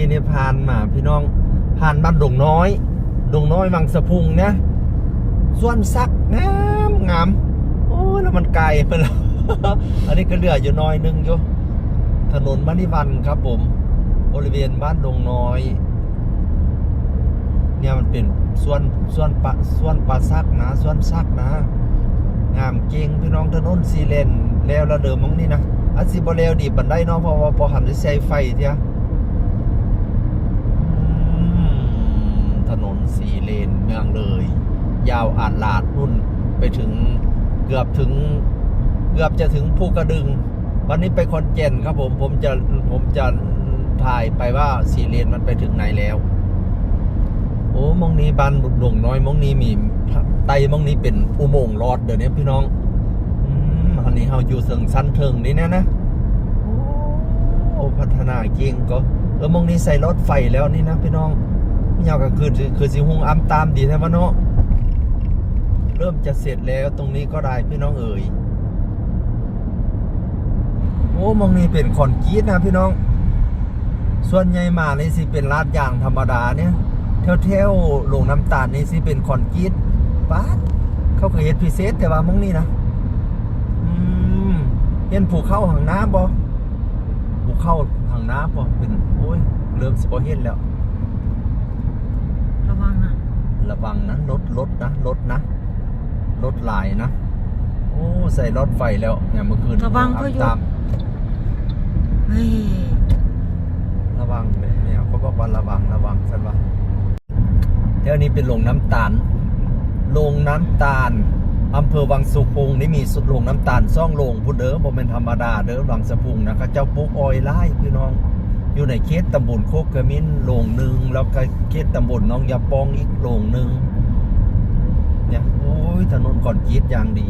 กี้นี่ผ่านมาพี่น้องผ่านบ้านดงน้อย ดงน้อยวังสะพุงนี่ยส่วนซักงามงามโอ้แล้วมันไกลไปแล้ว อันนี้ก็เหลืออยู่น้อยหนึงอยู่ถนนมณิวันครับผมบริเวณบ้านดงน้อย เนี่ยมันเป็นส่วนส่วนปะส่วนปลาซักนะส่วนซักนะ งามเก่งพี่น้องถนนซีเลนแล้วระเดิมมองนี่นะอาซิบแล้วดีปันไดเนาะเพราะว่าพอหันได้ใช้ไฟเทียอืมถนน สี่เลนเมืองเลย ยาวอาดลาดนุ่นไปถึงเกือบถึง เกือบจะถึงภูกระดึง วันนี้ไปคอนเจนครับผมผมจะผมจะถ่ายไปว่าสี่เลนมันไปถึงไหนแล้ว โอ้มองนี้บ้านบุดดงน้อยมองนี้มีไตมองนี้เป็นอุโมงค์รอดเดี๋ยวนี้พี่น้องอันนี้เฮาอยู่เซิงสั้นเทิงนี่นะนะโอ้พัฒนาเก่งก็เออมองนี้ใส่รถไฟแล้วนี่นะพี่น้อง ไม่ยาวกันคืนคือสิหงอ้ำตามดีแท้วะเนาะเริ่มจะเสร็จแล้วตรงนี้ก็ได้พี่น้องเอ๋ยโอ้มองนี้เป็นคอนกรีตนะพี่น้อง ส่วนใหญ่มาในสิเป็นลาดยางธรรมดาเนี่ยเที่ยวเที่ยวงน้ำตาลนี่สิเป็นคอนกรีตป๊าดเขาเคยเห็นพิเศษแต่ว่ามองนี่นะอืมเห็นผูเข้าหางน้ำบ่ผูเข้าหางน้ำบ่เป็นโอ้ยเริ่มสิบ่เห็นแล้ว ระวังนะรถรถนะรถนะรถหลายนะ โอ้ใส่รถไฟแล้วเนี่ยเมื่อคืนระวังพายุตามเฮ้ยระวังเลยเนี่ยเขาบอกว่าระวังระวังสันว่าเที่ยวนี้เป็นโรงน้ำตาลโรงน้ำตาลอำเภอวังสุพุงนี่มีสุดโรงน้ำตาลซ่องโรงพูดเด้อบ่เป็นธรรมดาเด้อวังสะพุงนะเขาเจ้าปลูกออยไล่พี่น้อง อยู่ในเขตตำบลโคกกระมินโรงหนึ่งแล้วก็เขตตำบลน้องยาปองอีกโรงหนึ่งเนี่ยโอ้ยถนนคอนกรีตอย่างดี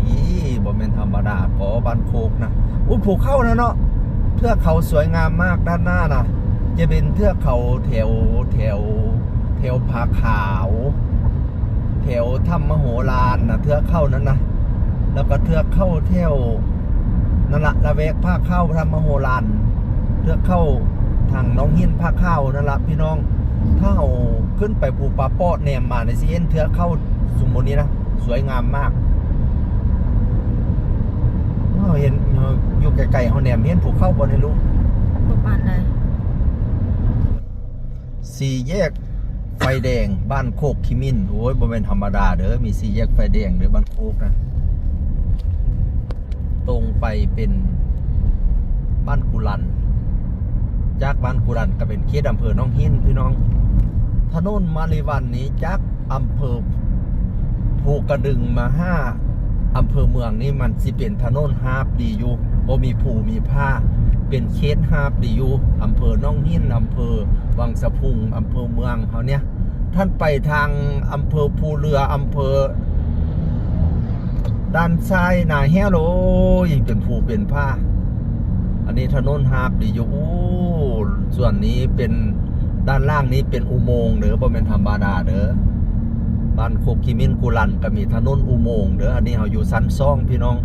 บ่เป็นธรรมดาขอบ้านโคกนะอุ้ยผูกเข้านะเนาะเทือกเขาสวยงามมากด้านหน้านะจะเป็นเทือกเขาแถวแถวแถวผาขาวแถวถ้ำมโหฬารนะเทือกเข้านั้นนะแล้วก็เทือกเข้าเที่ยวนั่นละละเวกภาคเข้าถ้ำมโหฬารเทือกเข้า ทางน้องหินภาคเข้านั่นละพี่น้อง ถ้าเอาขึ้นไปภูปาปอดแนมมาในซีเอ็นเทือกเข้าสุโมนี้นะ สวยงามมากว้าวเห็นอยู่ไกลๆเขาแนมเห็นภูเข้าบนในลูกบ่ปานใดสี่แยกไฟแดงบ้านโคกคิมินโอ้ยบ่เป็นธรรมดาเด้อมีสี่แยกไฟแดงเด้อบ้านโคกนะ ตรงไปเป็นบ้านกุลัน จากบ้านกุลันก็เป็นเขตอำเภอหน้องหินพี่น้อง ถนนมาริวันนี้จากอำเภอภูกระดึงมาห้าอำเภอเมืองนี่มันสิเป็นถนนฮาบดีอยู่บ่มีภูมีผ้า เป็นเขตฮาบดีอยู่อำเภอหน้องหินอำเภอวังสะพุงอำเภอเมืองเขาเนี่ยท่านไปทางอำเภอภูเรืออำเภอด้านซ้ายหนาแห้วโลยเป็นภูเป็นผ้า อันนี้ถนนฮาบดีอยู่ส่วนนี้เป็นด้านล่างนี้เป็นอุโมงค์เด้อบ่เป็นธรรมดาเด้อบ้านโคกิมินกุลันก็มีถนนอุโมงค์เด้ออันนี้เฮาอยู่ชั้นซ่องพี่น้อง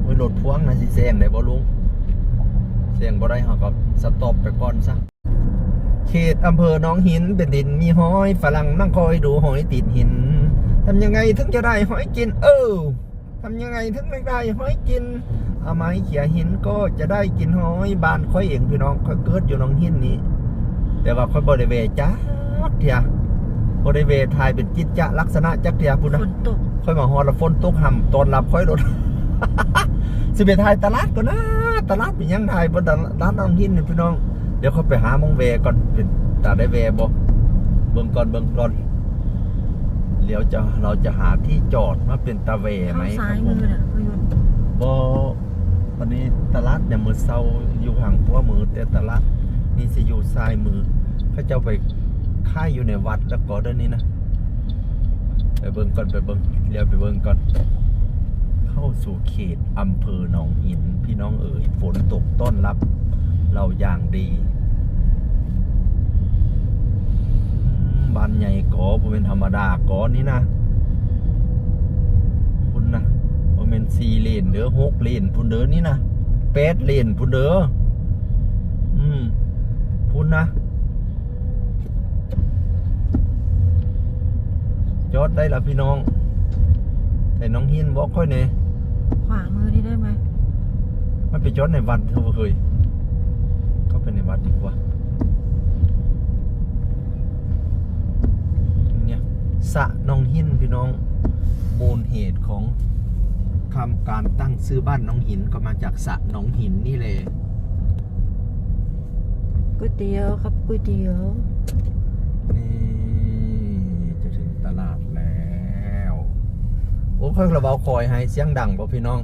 โอ้ยรถพ่วงนะสิแซงได้บ่ลุงแซงบ่ได้เฮาก็สต็อปไปก่อนซะเขตอำเภอหนองหินเป็นดินมีหอยฝรั่งนั่งคอยดูหอยติดหินทำยังไงถึงจะได้หอยกินเออ ทำยังไงถึงไม่ได้หอยกินเอาไม้เขี่ยหินก็จะได้กินหอยบานค่อยเองพี่น้องค่อยเกิดอยู่หน้องหินนี้ แต่ว่าค่อยบริเวณจ้าเทียบริเวณทายเป็นจิตจะลักษณะจักเทียพูดฝนะนตกค่อยมาฮอดแล้วฝนตกห่ำตอนรับค่อยรถสิไปทายตลาดก่อนนะตลาดเป็นยังไงบนตลาดน้องหินนี่พี่น้องเดี๋ยวเขาไปหามองเวก่อนเป็นตาได้เวบ่เบิ่งก่อนเบิ่งก่อน เดี๋ยวจะเราจะหาที่จอดมาเป็นตาเวไหมเข้าคซ้ารัยบผมืมอน่ะพยนต์บ่วันนี้ตลาดเนี่ยมือเศร้าอยู่ห่างขวามือแต่ตลาดนี่สิอยู่ซ้ายมือเขาเจ้าไปค่ายอยู่ในวัดแล้วก็เดินนี้นะไปเบิ่งก่อนไปเบิ่งเดี๋ยวไปเบิ่งก่อนเข้าสู่เขตอำเภอหนองหิน พี่น้องเอ๋ยฝนตกต้อนรับ เราอย่างดี บ่เป็นธรรมดาก้อนนี่นะพุ่นนะบ่เป็นสี่เลนเด้อหกเลนพุ่นเด้อนี่นะแปดเลนพุ่นเด้ออืมพุ่นนะจอดได้ละพี่น้อง แต่น้องหินบอกค่อยเนี่ยขวางมือนี่ได้ไหมมันไปจอดในวัดเธอเคยก็เป็นในวัดดีกว่า สระน้องหินพี่น้องมูลเหตุของคำการตั้งซื้อบ้านน้องหินก็มาจากสระน้องหินนี่เลยก๋วยเตี๋ยวครับก๋วยเตี๋ยวนี่จะถึงตลาดแล้วโอ้ค่อยระเบาคอยให้เสียงดังป่ะพี่น้อง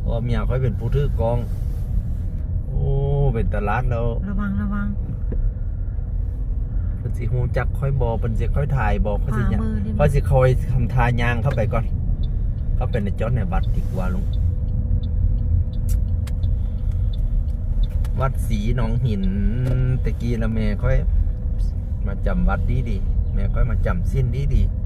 เพราะเมียค่อยเป็นผู้ถือกอง โอ้เป็นตลาดแล้ว ระวังระวังเพิ่น สิฮู้จักค่อยบอเพิ่นสิค่อยถ่ายบอกค่อยสิขวาย่างมือนี่ ค่อยสิคอยทำทายางเข้าไปก่อน เข้าไปในจอดในวัดดีกว่าลุงวัดศรีหนองหินตะกี้ละแม่ค่อย มาจำวัดดีดีๆแม่ค่อยมาจำสิ้นดีดีๆ